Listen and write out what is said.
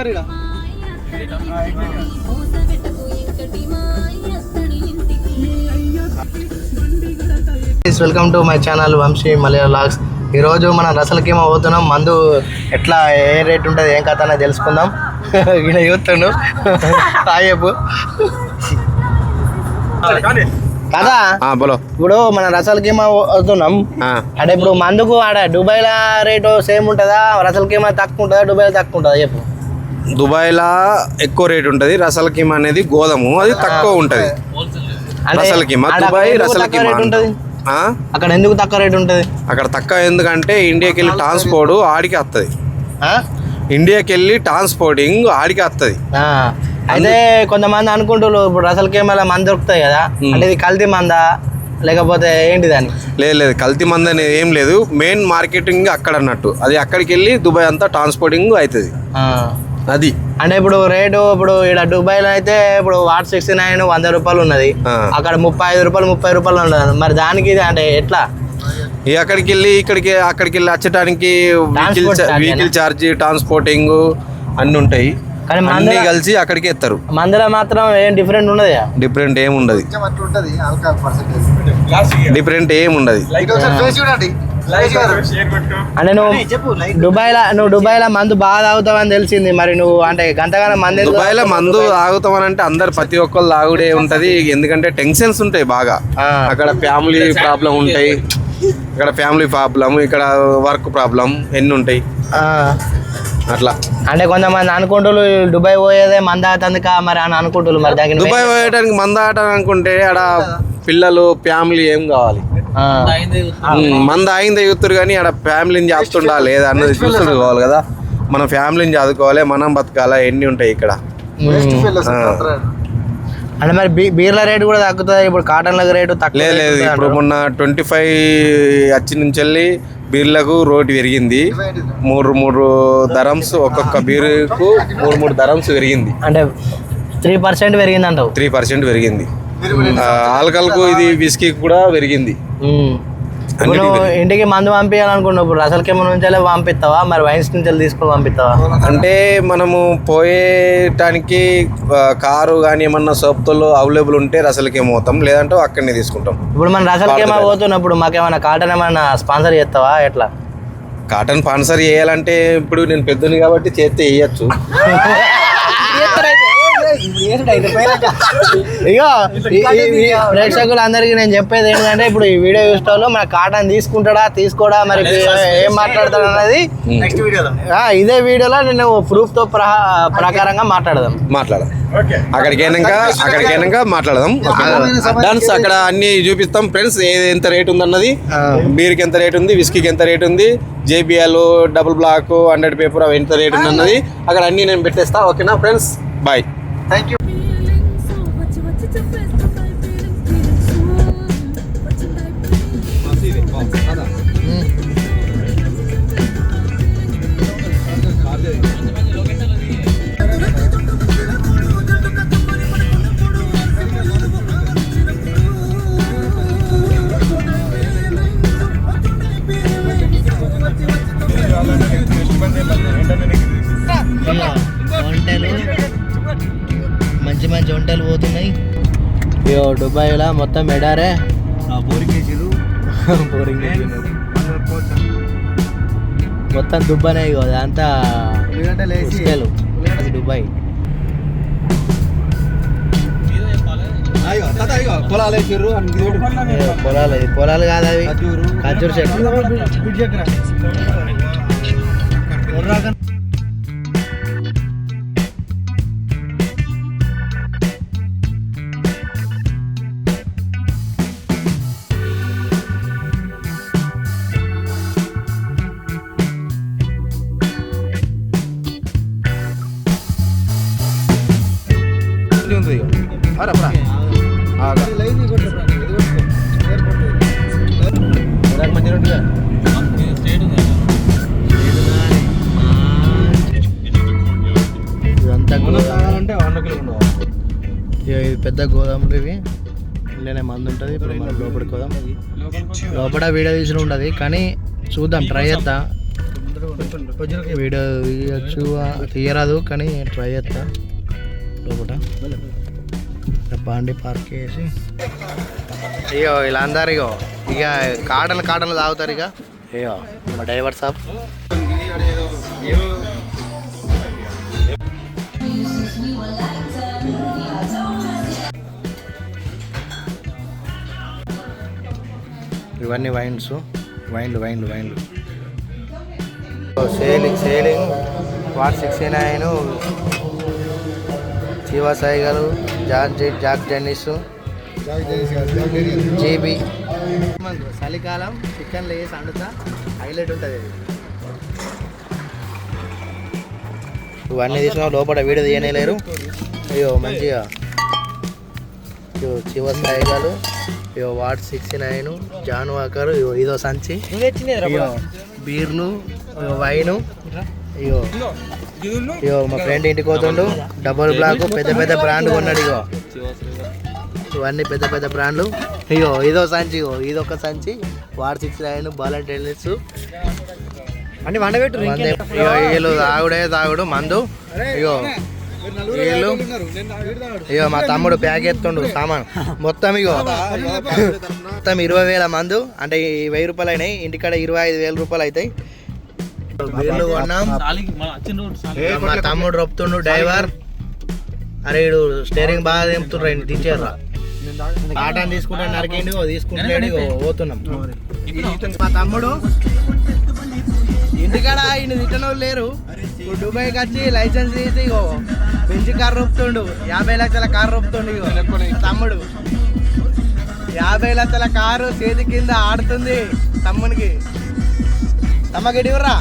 గారు welcome to my channel Vamsi Malaya vlogs ఈరోజు మనం రసలకేమో పోతున్నాం. మందు ఎట్లా ఏ రేట్ ఉంటుంది ఏం కథ అనేది తెలుసుకుందాం. ఈయన యూత్ను తాయేపు కదా? బోలో. ఇప్పుడు మన రసలకేమా అవుతున్నాం అంటే ఇప్పుడు మందుకు ఆడ దుబాయ్లో రేటు సేమ్ ఉంటుందా? రసలకేమా తక్కువ ఉంటుందా? దుబాయ్లో తక్కువ ఉంటుందా? చెప్పు. దుబాయ్లా ఎక్కువ రేట్ ఉంటుంది. రసల్ కీమా అనేది గోధుమ. అది తక్కువ ఉంటుంది. Ras Khaimah. Dubai Ras Khaimah rate ఉంటుంది? ఆ? అక్కడ ఎందుకు తక్కువ రేట్ ఉంటుంది? అక్కడ తక్కువ ఎందుకంటే ఇండియాకి వెళ్ళి ట్రాన్స్పోర్ట్ ఆడికి వస్తుంది? ఇండియాకి వెళ్ళి ట్రాన్స్పోర్టింగ్ ఆడికి వస్తుంది అయితే కొంతమంది అనుకుంటారు ఇప్పుడు రసల్ కేమల మంది దొరుకుతాయి కదా. అంటే ఇది కల్తీ మందా? లేకపోతే ఏంటి దాని లేదు లేదు. కల్తీ మంది అనేది ఏం లేదు. మెయిన్ మార్కెటింగ్ అక్కడ అన్నట్టు. అది అక్కడికి వెళ్ళి దుబాయ్ అంతా ట్రాన్స్పోర్టింగ్ అవుతుంది. అది. అంటే ఇప్పుడు రేటు ఇప్పుడు ఇక్కడ దుబాయ్లో అయితే ఇప్పుడు వాట్ సిక్స్టీ నైన్ వంద రూపాయలు ఉన్నది. అక్కడ ముప్పై ఐదు రూపాయలు ముప్పై రూపాయలు ఉన్నది. మరి దానికి ఇది అంటే ఎట్లా? అక్కడికి వెళ్ళి ఇక్కడికి అక్కడికి వెళ్ళి వచ్చటానికి వెహికల్ ఛార్జ్ ట్రాన్స్పోర్టింగ్ అన్ని ఉంటాయి. కానీ అన్ని కలిసి అక్కడికి ఎత్తారు. మందులో మాత్రం ఏం డిఫరెంట్ ఉన్నది? డిఫరెంట్ ఏం ఉండదు డిఫరెంట్ ఏం ఉండదు అంటే నువ్వు దుబాయ్లో నువ్వు దుబాయ్లో మందు బాగా తాగుతావని తెలిసింది. మరి నువ్వు అంటే గంతగానం మంది ఎందుకు దుబాయ్లో మందు తాగుతామనంటే అందరు ప్రతి ఒక్కళ్ళు తాగుడే ఉంటది. ఎందుకంటే టెన్షన్స్ ఉంటాయి బాగా. అక్కడ ఫ్యామిలీ ప్రాబ్లం ఉంటాయి. ఇక్కడ ఫ్యామిలీ ప్రాబ్లం ఇక్కడ వర్క్ ప్రాబ్లం ఎన్ని ఉంటాయి. అట్లా. అంటే కొంతమంది అనుకుంటారు దుబాయ్ పోయేదే మంద తందుక మరి అని అనుకుంటారు మరి దానికి దుబాయ్ పోయడానికి మంద ఆట అనుకుంటే ఆడ పిల్లలు ఫ్యామిలీ ఏం కావాలి? మంద ఆగిందే చూస్తారు కానీ ఆడ ఫ్యామిలీని చేస్తుండా లేదా అన్నది చూసుకోవాలి కదా. మన ఫ్యామిలీని చదువుకోవాలి మనం బతకాలా ఎన్ని ఉంటాయి ఇక్కడ. అంటే మరి బీ- బీర్ల రేటు కూడా తగ్గుతుంది? ఇప్పుడు కాటన్ల రేటు తక్కువ లేదు ఇప్పుడు. మొన్న ట్వంటీ ఫైవ్ వచ్చి నుంచి వెళ్ళి బీర్లకు రోటి పెరిగింది. మూడు మూడు ధరమ్స్ ఒక్కొక్క బీరుకు మూడు మూడు ధరమ్స్ పెరిగింది. అంటే త్రీ పర్సెంట్ పెరిగింది అంటావు త్రీ పర్సెంట్ పెరిగింది. ఆల్కహాల్కు ఇది విస్కీ కూడా పెరిగింది. ఇప్పుడు ఇంటికి మందు పంపించాలనుకున్నావు ఇప్పుడు అసలుకి మన నుంచి పంపిస్తావా? మరి వైన్స్ నుంచి తీసుకొని పంపిస్తావా? అంటే మనము పోయేటానికి కారు కానీ ఏమన్నా సోపుతో అవైలబుల్ ఉంటే రసలకి పోతాం లేదంటే అక్కడనే తీసుకుంటాం. ఇప్పుడు మన రసలకి ఏమో పోతున్నప్పుడు మాకేమైనా కాటన్ ఏమైనా స్పాన్సర్ చేస్తావా? ఎట్లా? కాటన్ స్పాన్సర్ చేయాలంటే ఇప్పుడు నేను పెద్దని కాబట్టి చేస్తే వేయచ్చు. ఈ ప్రేక్షకులందరికీ నేను చెప్పేది ఏంటంటే ఇప్పుడు ఈ వీడియో చూసిన మన కాటన్ తీసుకుంటాడా తీసుకోడా మరి ఏం మాట్లాడతాడు అనేది ఆ, ఇదే వీడియోలో నేను ప్రూఫ్తో ప్రహా- ప్రకారంగా మాట్లాడదాం. మాట్లాడదాం. అక్కడికి అయినాక అక్కడికి అయినాక మాట్లాడదాం. డన్స్ అక్కడ అన్ని చూపిస్తాం. ఫ్రెండ్స్ ఏది ఎంత రేట్ ఉంది అన్నది బీర్కి ఎంత రేట్ ఉంది విస్కీకి ఎంత రేట్ ఉంది JBL double black hundred paper అవి ఎంత రేట్ ఉంది అన్నది అక్కడ అన్ని నేను పెట్టేస్తా. ఓకేనా ఫ్రెండ్స్? బాయ్. వంటలు ఇగో దుబాయ్లో మొత్తం ఎడారే. బోరింగ్ మొత్తం దుబ్బనే ఇగో అదంతా ఇసుకలు. అది దుబాయ్. పొలాలు పొలాలు కాదు అవి. ఖర్జూరు. చెట్లు పెద్ద గోదాములు ఇవి. ఇళ్ళనే మందు ఉంటుంది. ఇప్పుడు మనం లోపలికి పోదాం. లోపల వీడియో తీసిన ఉండదు. కానీ చూద్దాం ట్రై చేద్దాం. వీడియో తీయచ్చు తీయరాదు కానీ ట్రై చేస్తా లోపల. బండి పార్క్ చేసి. అయ్యో ఇలా అందరు ఇగో. ఇక కాటలు కాటలు తాగుతారు ఇక. అయ్యో మా డ్రైవర్ సాబ్. ఇవన్నీ వైన్స్ వైన్లు వైన్లు వైన్లు. Selling selling VAT sixty nine Shiva గారు. జాక్ జె- జాక్ టెన్నిస్ జీబీ. చలికాలం చికెన్ వేసి వండుతా హైలైట్ ఉంటుంది ఇది ఇవన్నీ తీసుకున్నా లోపల వీడియో తీయలేరు అయ్యో మంచిగా. ఇగో శివ సైగలు ఇగో VAT sixty nine John Walker ఇగో ఇదో సంచి. ఇగో వైను ఇగో ఇగో మా ఫ్రెండ్ ఇంటికి పోతుండు. డబుల్ బ్లాక్ పెద్ద పెద్ద బ్రాండ్ కొన్నాడు ఇగో. ఇవన్నీ పెద్ద పెద్ద బ్రాండ్లు ఇగో ఇదో సంచి ఇగో ఇదొక సంచి. War six nine balun tennis అన్ని వండబెట్టు ఇగో వీళ్ళు తాగుడే తాగుడు మందు. ఇగో వీళ్ళు ఇగో మా తమ్ముడు ప్యాక్ ఎత్తుండు సామాన్. మొత్తం ఇగో మొత్తం ఇరవై వేల మందు. అంటే ఈ వెయ్యి రూపాయలు అయినాయి. ఇంటికాడ ఇరవై ఐదు వేల రూపాయలు అవుతాయి. వీళ్ళు కొన్నాం. మా తమ్ముడు రొప్పుతుండు డ్రైవర్. అరే వీడు స్టేరింగ్ బాగా తెంపుతుండ్రు ఆయన దించారా కాటాన్ తీసుకుంటే నరికేండి ఇగో పోతున్నాం. మా తమ్ముడు. ఇంటికాడ ఆయన తిట్టని వాళ్ళు లేరు దుబాయ్కి వచ్చి లైసెన్స్ తీసి ఇగో బెంచ్ కార్ రొప్పుతుండు. యాభై లక్షల కారు రొప్పుతుండు ఇగో తమ్ముడు. యాభై లక్షల కారు చేతి కింద ఆడుతుంది తమ్మునికి. ತಮ್ಮ ಗಿಡಿ ಬರ್ರಾ